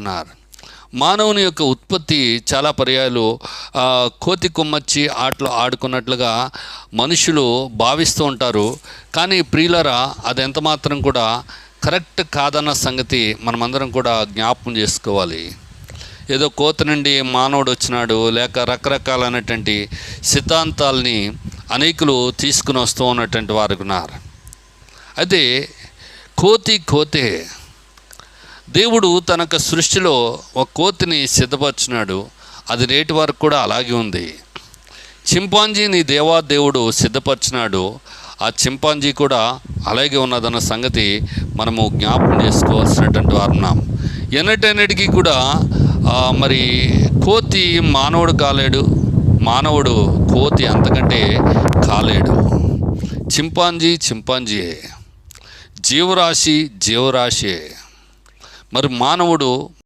ఉన్నారు. మానవుని యొక్క ఉత్పత్తి చాలా పర్యాలు కోతి కొమ్మచ్చి ఆటలు ఆడుకున్నట్లుగా మనుషులు భావిస్తూ ఉంటారు. కానీ ప్రియులరా అది ఎంత మాత్రం కూడా కరెక్ట్ కాదన్న సంగతి మనమందరం కూడా జ్ఞాపకం చేసుకోవాలి. ఏదో కోత నుండి మానవుడు వచ్చినాడు లేక రకరకాలైనటువంటి సిద్ధాంతాలని అనేకులు తీసుకుని వస్తూ ఉన్నటువంటి వారు ఉన్నారు. అయితే కోతి కోతే దేవుడు తన సృష్టిలో ఒక కోతిని సిద్ధపరిచినాడు. అది నేటి వరకు కూడా అలాగే ఉంది. చింపాంజీని దేవా దేవుడు సిద్ధపరిచినాడు. ఆ చింపాంజీ కూడా అలాగే ఉన్నదన్న సంగతి మనము జ్ఞాపకం చేసుకోవాల్సినటువంటి వారు ఉన్నాం ఎన్నటన్నిటికీ కూడా మరి కోతి మానవుడు కాలేడు. మానవుడు కోతి అంతకంటే కాలేడు. చింపాంజీ చింపాంజీయే. జీవరాశి జీవరాశి మరి మానవుడు